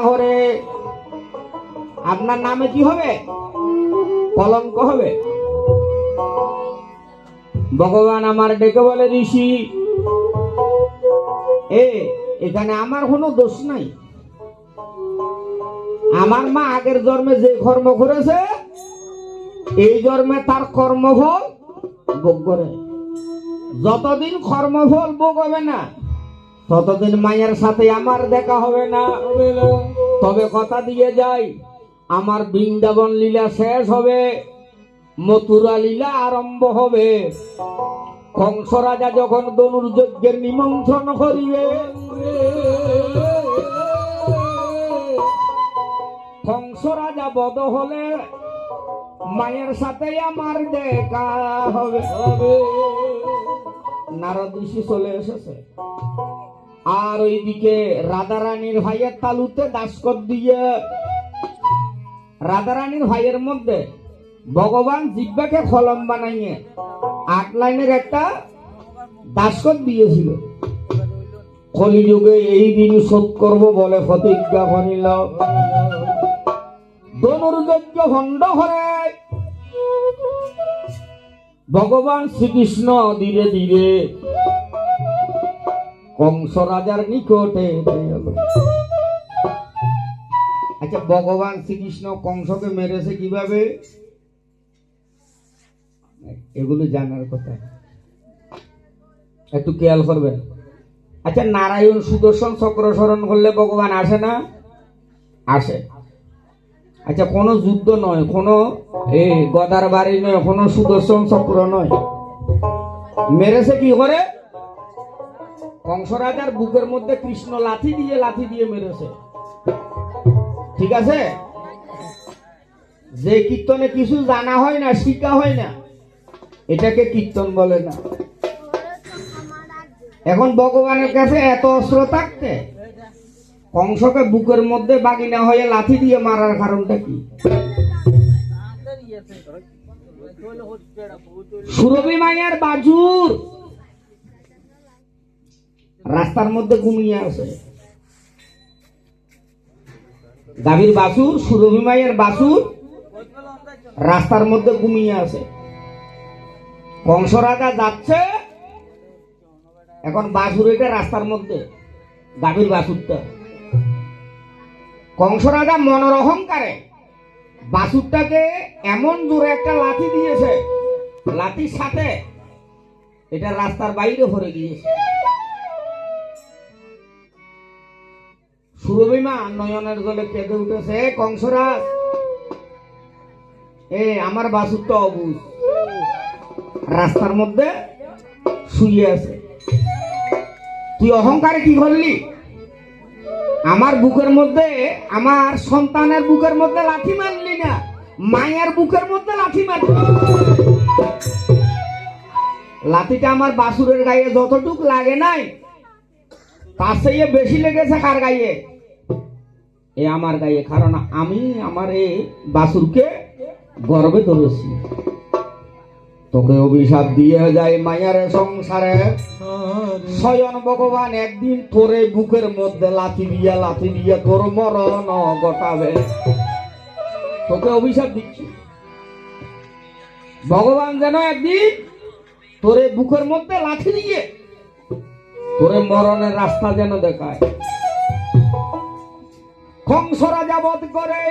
তাহলে আপনার নামে কি হবে? কলঙ্ক হবে। ভগবান আমার ডেকে বলে, ঋষি, এ, এখানে আমার কোনো দোষ নাই। আমার মা আগের জন্মে যে কর্ম করেছে, এই জন্মে তার কর্মফল ভোগ করে। যতদিন কর্মফল ভোগ হবে না ততদিন মায়ের সাথে আমার দেখা হবে না? তবে কথা দিয়ে যাই, আমার বৃন্দাবন লীলা শেষ হবে, মথুরা লীলা আরম্ভ হবে। কংস রাজা যখন দনুর যজ্ঞের নিমন্ত্রণ করিবে, কংস রাজা বধ হলে মায়ের সাথে আমার দেখা হবে। নারদ ঋষি চলে এসেছে। আর ওইদিকে রাধারানীর ভাইয়ের তালুতে দাসকর দিয়ে। রাধারানীর ভাইয়ের মধ্যে ভগবান জিব্বাকে কলম বানাইয়ে আট লাইনের একটা দাসকর দিয়েছিল। কলিযুগে এই দিন শোধ করব বলে প্রতিজ্ঞা করিল। ধনুর্যজ্ঞ ভণ্ড হরে ভগবান শ্রীকৃষ্ণ ধীরে ধীরে কংস রাজার নিকটে। আচ্ছা ভগবান শ্রীকৃষ্ণ কংসকে মেরেছে কীভাবে? এগুলো জানার কথা। একটু খেয়াল করবেন। আচ্ছা নারায়ণ সুদর্শন চক্র স্মরণ করলে ভগবান আসে না? আসে। আচ্ছা কোনো যুদ্ধ নয়, কোনো এ গদার বাড়ি নয়, কোনো সুদর্শন চক্র নয়। মেরেছে কি করে? কংস রাজার বুকের মধ্যে কৃষ্ণ লাথি দিয়ে লাথি দিয়ে মেরেছে। ঠিক আছে? যে কীর্তনে কিছু জানা হয় না, শিখা হয় না, এটাকে কীর্তন বলে না। এখন ভগবানের কাছে এত অস্ত্র থাকতে কংসকে বুকের মধ্যে বাগিনা হয়ে লাথি দিয়ে মারার কারণটা কি? সুরভি মায়ের বাজুর! রাস্তার মধ্যে ঘুমিয়ে আছে। গাভীর বাসুর সুরভি মায়ের বাসুর রাস্তার মধ্যে ঘুমিয়ে আছে। কংস রাজা যাচ্ছে, এখন বাসুর এটা রাস্তার মধ্যে গাভীর বাসুরটা কংস রাজা মনের অহংকারে বাসুরটাকে এমন জোরে একটা লাথি দিয়েছে লাঠির সাথে এটা রাস্তার বাইরে ভরে গিয়েছে। সুরভিমা নয়নের জলে কেঁদে উঠেছে, কংসরাজ। এ, আমার বাসুরটা অবুজ। রাস্তার মধ্যে শুয়ে আছে। তুই অহংকারে কি করলি আমার বুকের মধ্যে, আমার সন্তানের বুকের মধ্যে লাঠি মারলি না, মায়ের বুকের মধ্যে লাঠি মারলি লাঠিটা আমার বাসুরের গায়ে যতটুক লাগে নাই, তার চেয়ে বেশি লেগেছে কার গায়ে? এ আমার গায়ে কারণ আমি আমার এই বাসুরকে গর্বে ধরেছি। তোকে অভিশাপ দিয়ে যায় মায়ের সংসারে। স্বয়ং ভগবান একদিন তোরে বুকের মধ্যে লাথি দিয়া লাথি দিয়া তোর মরণ ঘটাবে। তোকে অভিশাপ দিচ্ছি। ভগবান যেন একদিন তোরে বুকের মধ্যে লাথি দিয়ে তোরে মরণের রাস্তা যেন দেখায়। করে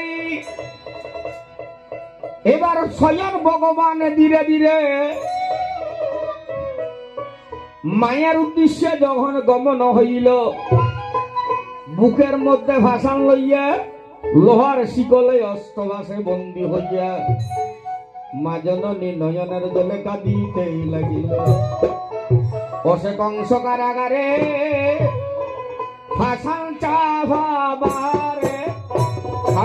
এবার স্বয়ং ভগবান ধীরে ধীরে মায়ের উদ্দেশ্যে যখন গমন হইল, বুকের মধ্যে ভাষণ লইয়া লোহার শিকলে অস্তবাসে বন্দী হইয়া মা জননী নয়নের জলে কাঁদিতেই লাগিল। অসে কংস কারাগারে ভাষণ চাভাবারে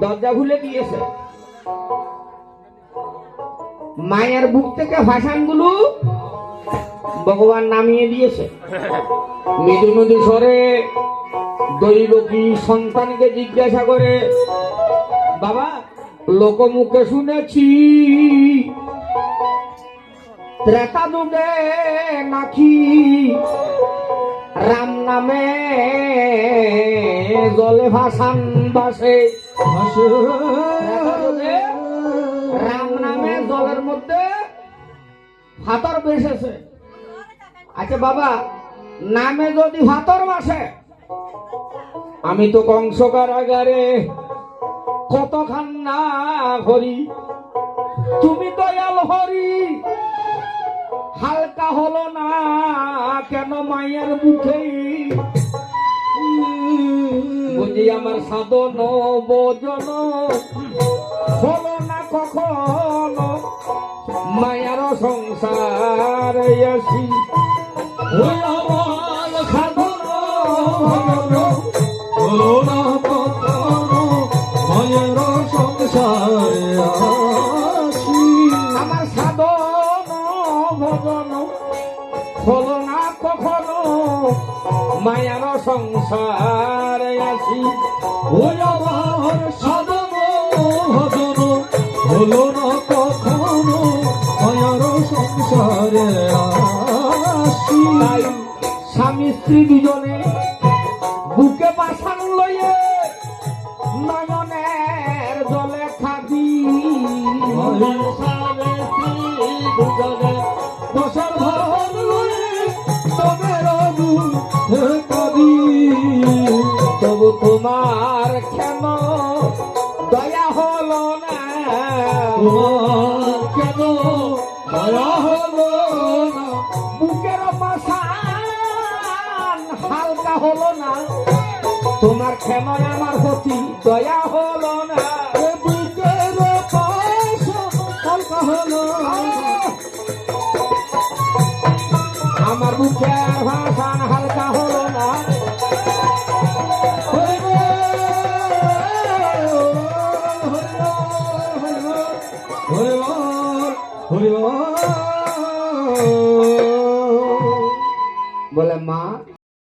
দরজা খুলে দিয়েছে মায়ের বুক থেকে ভাষানগুলো ভগবান নামিয়ে দিয়েছে। মৃদু নদী স্বরে দৈবকী সন্তানকে জিজ্ঞাসা করে, বাবা, লোকমুখে শুনেছি, ত্রেতা যুগে নাকি রাম নামে জলে ভাসান বাসে? রাম নামে জলের মধ্যে হাতর বেসেছে আচ্ছা বাবা, নামে যদি হাতর বাসে আমি তো কংস কারাগারে কত খান্না হরি তুমি তো এল হরি, হালকা হলো না কেন মায়ের মুখে বুঝি আমার সাধন বোজন হলো না কখনো মায়ার সংসার আসি। আমার সাধন ভজন। হলো মায়ার সংসার আসি ওই আমার সাধন ভজন, হলো না কখনো মায়ার সংসারে আসি। স্বামী স্ত্রী দুজনে বুকে পাশান লইয়ে নয়নের জলে খাবি বসার ভাব তোমার কেন দয়া হলো না? কেন দয়া হলো বুকের পাশান হালকা হলো না? তোমার ক্ষমা আমার প্রতি দয়া হলো না? হলো। আমার বুকের